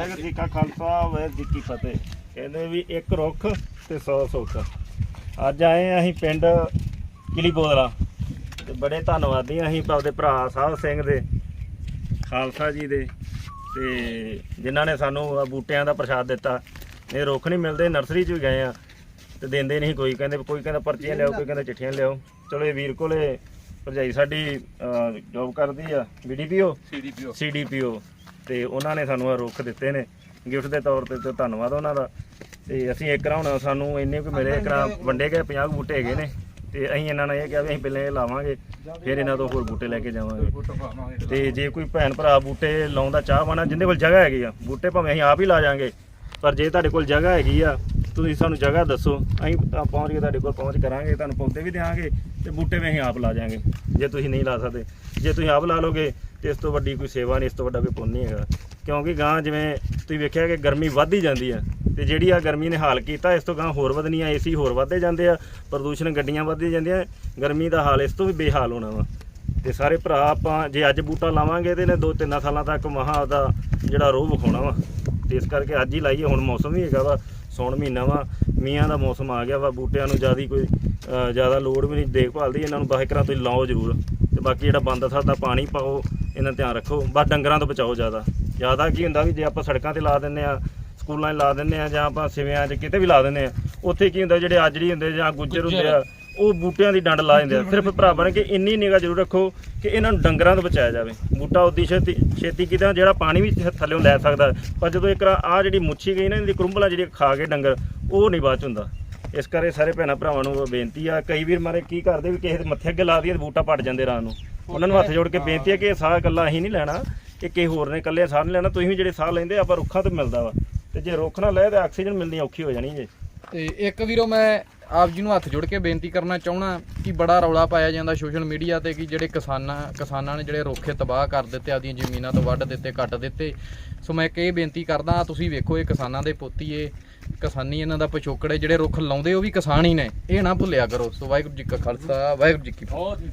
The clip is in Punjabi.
ਵਾਹਿਗੁਰੂ ਜੀ ਕਾ ਖਾਲਸਾ ਵਾਹਿਗੁਰੂ ਜੀ ਕੀ ਫਤਿਹ। ਕਹਿੰਦੇ ਵੀ ਇੱਕ ਰੁੱਖ ਤੇ 100 ਸੁੱਖ। ਅੱਜ ਆਏ ਆ ਅਸੀਂ ਪਿੰਡ ਕਿਲੀ ਬੋਦਲਾ ਤੇ ਬੜੇ ਧੰਨਵਾਦੀ ਆ ਅਸੀਂ ਆਪਦੇ ਭਰਾ ਸਾਹਿਬ ਸਿੰਘ ਦੇ ਖਾਲਸਾ ਜੀ ਦੇ। ਤੇ ਜਿਨ੍ਹਾਂ ਨੇ ਸਾਨੂੰ ਬੂਟਿਆਂ ਦਾ ਪ੍ਰਸ਼ਾਦ ਦਿੱਤਾ। ਇਹ ਰੁੱਖ ਨਹੀਂ ਮਿਲਦੇ ਨਰਸਰੀ 'ਚ ਵੀ ਗਏ ਆ। ਤੇ ਦਿੰਦੇ ਨਹੀਂ ਕੋਈ ਕਹਿੰਦੇ ਕੋਈ ਕਹਿੰਦਾ ਪਰਚੀਆਂ ਲਿਆਓ ਕੋਈ ਕਹਿੰਦਾ ਚਿੱਠੀਆਂ ਲਿਆਓ। ਚਲੋ ਇਹ ਵੀਰ ਕੋਲੇ ਭਰਜਾਈ ਸਾਡੀ ਜੋਬ ਕਰਦੀ ਆ ਬੀਡੀਪੀਓ ਸੀਡੀਪੀਓ ਸੀਡੀਪੀਓ ਤੇ ਉਹਨਾਂ ਨੇ ਸਾਨੂੰ ਇਹ ਰੁੱਖ ਦਿੱਤੇ ਨੇ। ਗਿਫਟ ਦੇ ਤੌਰ ਤੇ ਤੇ ਧੰਨਵਾਦ ਉਹਨਾਂ ਦਾ। ਤੇ ਅਸੀਂ ਇੱਕ ਹੁਣ ਸਾਨੂੰ ਇੰਨੇ ਕੁ ਮਿਲੇ ਕਰਾ ਵੰਡੇ ਗਏ 50 ਬੂਟੇ ਹੈਗੇ ਨੇ। ਤੇ ਅਸੀਂ ਇਹਨਾਂ ਨਾਲ ਇਹ ਕਿਹਾ ਵੀ ਅਸੀਂ ਪਹਿਲਾਂ ਇਹ ਲਾਵਾਂਗੇ, ਫਿਰ ਇਹਨਾਂ ਤੋਂ ਹੋਰ ਬੂਟੇ ਲੈ ਕੇ ਜਾਵਾਂਗੇ। ਤੇ ਜੇ ਕੋਈ ਭੈਣ ਭਰਾ ਬੂਟੇ ਲਾਉਣ ਦਾ ਚਾਹ ਵਾਣਾ ਜਿੰਦੇ ਕੋਲ ਜਗ੍ਹਾ ਹੈਗੀ ਆ, ਬੂਟੇ ਭਾਵੇਂ ਅਸੀਂ ਆਪ ਹੀ ਲਾ ਜਾਾਂਗੇ, ਪਰ ਜੇ ਤੁਹਾਡੇ ਕੋਲ ਜਗ੍ਹਾ ਹੈਗੀ ਆ ਤੁਸੀਂ ਸਾਨੂੰ ਜਗ੍ਹਾ ਦੱਸੋ, ਅਸੀਂ ਤਾਂ ਪਹੁੰਚ ਕੇ ਤੁਹਾਡੇ ਕੋਲ ਪਹੁੰਚ ਕਰਾਂਗੇ, ਤੁਹਾਨੂੰ ਪੌਦੇ ਵੀ ਦੇਵਾਂਗੇ ਤੇ ਬੂਟੇ ਵੀ ਅਸੀਂ ਆਪ ਲਾ ਜਾਾਂਗੇ ਜੇ ਤੁਸੀਂ ਨਹੀਂ ਲਾ ਸਕਦੇ। ਜੇ ਤੁਸੀਂ ਆਪ ਲਾ ਲੋਗੇ ਤੇ ਇਸ ਤੋਂ ਵੱਡੀ ਕੋਈ ਸੇਵਾ ਨਹੀਂ, ਇਸ ਤੋਂ ਵੱਡਾ ਕੋਈ ਪੁੰਨ ਨਹੀਂ ਹੈਗਾ। ਕਿਉਂਕਿ ਗਾਂ ਜਿਵੇਂ ਤੁਸੀਂ ਵੇਖਿਆ ਕਿ ਗਰਮੀ ਵੱਧ ਹੀ ਜਾਂਦੀ ਆ ਤੇ ਜਿਹੜੀ ਆ ਗਰਮੀ ਨੇ ਹਾਲ ਕੀਤਾ, ਇਸ ਤੋਂ ਗਾਂ ਹੋਰ ਵਧਣੀ ਆ ਏਸੀ ਹੋਰ ਵੱਧਦੇ ਜਾਂਦੇ ਆ, ਪ੍ਰਦੂਸ਼ਣ ਗੱਡੀਆਂ ਵੱਧਦੀ ਜਾਂਦੀਆਂ ਗਰਮੀ ਦਾ ਹਾਲ ਇਸ ਤੋਂ ਵੀ ਬੇਹਾਲ ਹੋਣਾ ਵਾ। ਤੇ ਸਾਰੇ ਭਰਾ ਆਪਾਂ ਜੇ ਅੱਜ ਬੂਟਾ ਲਾਵਾਂਗੇ ਤੇ ਇਹਨੇ ਦੋ ਤਿੰਨ ਸਾਲਾਂ ਤੱਕ ਮਹਾ ਦਾ ਜਿਹੜਾ ਰੋਹ ਵਿਖਾਉਣਾ ਵਾ। ਤੇ ਇਸ ਕਰਕੇ ਅੱਜ ਹੀ ਲਾਈਏ, ਹੁਣ ਮੌਸਮ ਵੀ ਹੈਗਾ ਵਾ, ਸੌਣ ਮਹੀਨਾ ਵਾ ਮੀਆਂ ਦਾ ਮੌਸਮ ਆ ਗਿਆ ਵਾ, ਬੂਟਿਆਂ ਨੂੰ ਜ਼ਿਆਦਾ ਕੋਈ ਜ਼ਿਆਦਾ ਲੋੜ ਵੀ ਨਹੀਂ, ਦੇਖਭਾਲ ਦੀ ਇਹਨਾਂ ਨੂੰ ਬਾਹਰ ਕਰਾਂ ਤੁਸੀਂ ਲਾਓ ਜ਼ਰੂਰ। ਤੇ ਬਾਕੀ ਜਿਹੜਾ ਬੰਦਾ ਸਾਡਾ ਪਾਣੀ ਪਾਓ, ਇਹਨਾਂ ਧਿਆਨ ਰੱਖੋ, ਬਸ ਡੰਗਰਾਂ ਤੋਂ ਬਚਾਓ ਜ਼ਿਆਦਾ। ਜ਼ਿਆਦਾ ਕੀ ਹੁੰਦਾ ਵੀ ਜੇ ਆਪਾਂ ਸੜਕਾਂ ਤੇ ਲਾ ਦਿੰਨੇ ਆ, ਸਕੂਲਾਂ 'ਚ ਲਾ ਦਿੰਨੇ ਆ ਜਾਂ ਆਪਾਂ ਸਿਵਿਆਂ 'ਚ ਕਿਤੇ ਵੀ ਲਾ ਦਿੰਨੇ ਆ, ਉੱਥੇ ਕੀ ਹੁੰਦਾ ਜਿਹੜੇ ਆਜੜੀ ਹੁੰਦੇ ਜਾਂ ਗੁੱਜਰ ਹੁੰਦੇ ਆ ਉਹ ਬੂਟਿਆਂ ਦੀ ਡੰਡ ਲਾ ਦਿੰਦੇ ਆ। ਸਿਰਫ ਭਰਾਵਾਂ ਨੇ ਕਿ ਇੰਨੀ ਨਿਗਾਹ ਜ਼ਰੂਰ ਰੱਖੋ ਕਿ ਇਹਨਾਂ ਨੂੰ ਡੰਗਰਾਂ ਤੋਂ ਬਚਾਇਆ ਜਾਵੇ। ਬੂਟਾ ਉਦੀ ਛੇਤੀ ਛੇਤੀ ਕਿਤੇ ਜਿਹੜਾ ਪਾਣੀ ਵੀ ਥ- ਲੈ ਸਕਦਾ। ਪਰ ਜਦੋਂ ਇੱਕ ਆ ਜਿਹੜੀ ਮੁੱਛੀ ਗਈ ਨਾ, ਇਹਦੀ ਕਰੁੰਬਲਾ ਜਿਹੜੀ ਖਾ ਕੇ ਡੰਗਰ, ਉਹ ਨਹੀਂ ਬਾਅਦ ਚ ਹੁੰਦਾ। ਇਸ ਕਰਕੇ ਸਾਰੇ ਭੈਣਾਂ ਭਰਾਵਾਂ ਨੂੰ ਬੇਨਤੀ ਆ, ਕਈ ਵੀਰ ਮਾਰੇ ਕੀ ਕਰਦੇ ਵੀ ਕਿਸੇ ਦੇ ਮੱਥੇ ਅੱਗੇ ਲਾ ਦਈਏ ਬੂਟਾ ਪੱਟ ਜਾਂਦੇ ਰਾਤ ਨੂੰ। ਉਹਨਾਂ ਨੂੰ ਹੱਥ ਜੋੜ ਕੇ ਬੇਨਤੀ ਆ ਕਿ ਇਹ ਸਾਹ ਇਕੱਲਾ ਅਸੀਂ ਨਹੀਂ ਲੈਣਾ, ਕਿ ਕਿਸੇ ਹੋਰ ਨੇ ਇਕੱਲੇ ਸਾਹ ਨਹੀਂ ਲੈਣਾ। ਤੁਸੀਂ ਵੀ ਜਿਹੜੇ ਸਾਹ ਲੈਂਦੇ ਆਪਾਂ ਰੁੱਖਾਂ ਤੋਂ ਮਿਲਦਾ ਵਾ। ਤੇ ਜੇ ਰੁੱਖ ਨਾ ਲਏ ਤਾਂ ਆਕਸੀਜਨ ਮਿਲਣੀ ਔਖੀ ਹੋ ਜਾਣੀ ਜੇ। ਤੇ ਇੱਕ ਵੀਰੋ ਮੈਂ ਆਪ ਜੀ ਨੂੰ ਹੱਥ ਜੋੜ ਕੇ ਬੇਨਤੀ ਕਰਨਾ ਚਾਹਣਾ ਕਿ ਬੜਾ ਰੌਲਾ ਪਾਇਆ ਜਾਂਦਾ ਸੋਸ਼ਲ ਮੀਡੀਆ ਤੇ ਕਿ ਜਿਹੜੇ ਕਿਸਾਨਾਂ ਕਿਸਾਨਾਂ ਨੇ ਜਿਹੜੇ ਰੁੱਖੇ ਤਬਾਹ ਕਰ ਦਿੱਤੇ, ਆਪਦੀਆਂ ਜ਼ਮੀਨਾਂ ਤੋਂ ਵੱਢ ਦਿੱਤੇ, ਕੱਟ ਦਿੱਤੇ। ਸੋ ਮੈਂ ਇੱਕ ਇਹ ਬੇਨਤੀ ਕਰਦਾ, ਤੁਸੀਂ ਵੇਖੋ ਇਹ ਕਿਸਾਨਾਂ ਦੇ ਪੋਤੀ ਏ ਕਿਸਾਨੀ ਇਹਨਾਂ ਦਾ ਪਿਛੋਕੜ ਏ ਜਿਹੜੇ ਰੁੱਖ ਲਾਉਂਦੇ ਉਹ ਵੀ ਕਿਸਾਨ ਹੀ ਨੇ। ਇਹ ਨਾ ਭੁੱਲਿਆ ਕਰੋ। ਸੋ ਵਾਹਿਗੁਰੂ ਜੀ ਕਾ ਖਾਲਸਾ, ਵਾਹਿਗੁਰੂ ਜੀ ਕੀ ਫਤਿਹ।